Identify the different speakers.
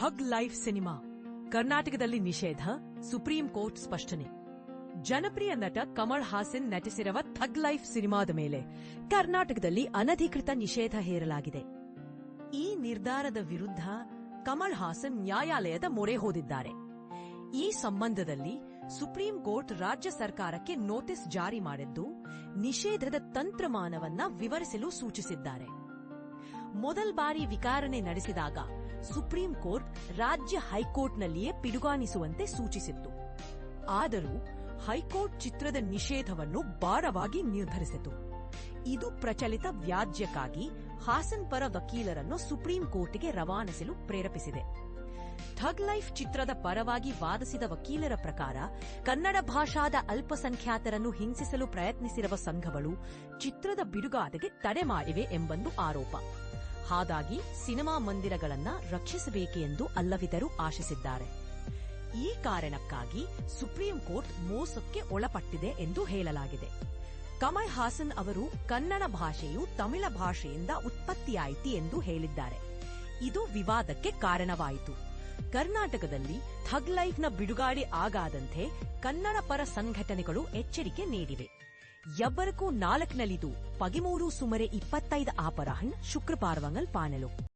Speaker 1: ಥಗ್ life cinema, ಕರ್ನಾಟಕದಲ್ಲಿ ನಿಷೇಧ, supreme court ಸ್ಪಷ್ಟನೆ. ಜನಪ್ರಿಯ ನಟ ಕಮಲ್ ಹಾಸನ್ ನಟಿಸಿರುವ ಥಗ್ ಲೈಫ್ ಸಿನಿಮಾದ ಮೇಲೆ ಕರ್ನಾಟಕದಲ್ಲಿ ಅನಧಿಕೃತ ನಿಷೇಧ ಹೇರಲಾಗಿದೆ. ಈ ನಿರ್ಧಾರದ ವಿರುದ್ಧ ಕಮಲ್ ಹಾಸನ್ ನ್ಯಾಯಾಲಯದ ಮೊರೆ ಹೋದಿದ್ದಾರೆ. ಈ ಸಂಬಂಧದಲ್ಲಿ ಸುಪ್ರೀಂ ಕೋರ್ಟ್ ರಾಜ್ಯ ಸರ್ಕಾರಕ್ಕೆ ನೋಟಿಸ್ ಜಾರಿ ಮಾಡಿದ್ದು, ನಿಷೇಧದ ತಂತ್ರಮಾನವನ್ನ ವಿವರಿಸಲು ಸೂಚಿಸಿದ್ದಾರೆ. ಮೊದಲ ಬಾರಿ ವಿಚಾರಣೆ ನಡೆಸಿದಾಗ ಸುಪ್ರೀಂ ಕೋರ್ಟ್ ರಾಜ್ಯ ಹೈಕೋರ್ಟ್ನಲ್ಲಿಯೇ ಪಿಡುಗಾಣಿಸುವಂತೆ ಸೂಚಿಸಿತ್ತು. ಆದರೂ ಹೈಕೋರ್ಟ್ ಚಿತ್ರದ ನಿಷೇಧವನ್ನು ಭಾರವಾಗಿ ನಿರ್ಧರಿಸಿತು. ಇದು ಪ್ರಚಲಿತ ವ್ಯಾಜ್ಯಕ್ಕಾಗಿ ಹಾಸನ್ ಪರ ವಕೀಲರನ್ನು ಸುಪ್ರೀಂ ಕೋರ್ಟ್ಗೆ ರವಾನಿಸಲು ಪ್ರೇರೇಪಿಸಿದೆ. ಥಗ್ ಲೈಫ್ ಚಿತ್ರದ ಪರವಾಗಿ ವಾದಿಸಿದ ವಕೀಲರ ಪ್ರಕಾರ ಕನ್ನಡ ಭಾಷಾದ ಅಲ್ಪಸಂಖ್ಯಾತರನ್ನು ಹಿಂಸಿಸಲು ಪ್ರಯತ್ನಿಸಿರುವ ಸಂಘಗಳು ಚಿತ್ರದ ಬಿಡುಗಾದೆಗೆ ತಡೆ ಮಾಡಿವೆ ಎಂಬಂದು ಆರೋಪ. ಹಾಗಾಗಿ ಸಿನಿಮಾ ಮಂದಿರಗಳನ್ನ ರಕ್ಷಿಸಬೇಕೆಂದು ಅಲ್ಲವಿದರು ಆಶಿಸಿದ್ದಾರೆ. ಈ ಕಾರಣಕ್ಕಾಗಿ ಸುಪ್ರೀಂ ಕೋರ್ಟ್ ಮೋಸಕ್ಕೆ ಒಳಪಟ್ಟಿದೆ ಎಂದು ಹೇಳಲಾಗಿದೆ. ಕಮಲ್ ಹಾಸನ್ ಅವರು ಕನ್ನಡ ಭಾಷೆಯು ತಮಿಳ ಭಾಷೆಯಿಂದ ಉತ್ಪತ್ತಿಯಾಯಿತು ಎಂದು ಹೇಳಿದ್ದಾರೆ. ಇದು ವಿವಾದಕ್ಕೆ ಕಾರಣವಾಯಿತು. ಕರ್ನಾಟಕದಲ್ಲಿ ಥಗ್ ಬಿಡುಗಡೆ ಆಗಾದಂತೆ ಕನ್ನಡ ಪರ ಸಂಘಟನೆಗಳು ಎಚ್ಚರಿಕೆ ನೀಡಿವೆ. ಎಬ್ಬರಕ್ಕೂ ನಾಲ್ಕನಲ್ಲಿದು ಪದಿಮೂರು ಸುಮರೆ ಇಪ್ಪತ್ತೈದು ಆಪರಾಹಣ್ ಶುಕ್ರವಾರವಂಗಲ್ ಪಾನಲು.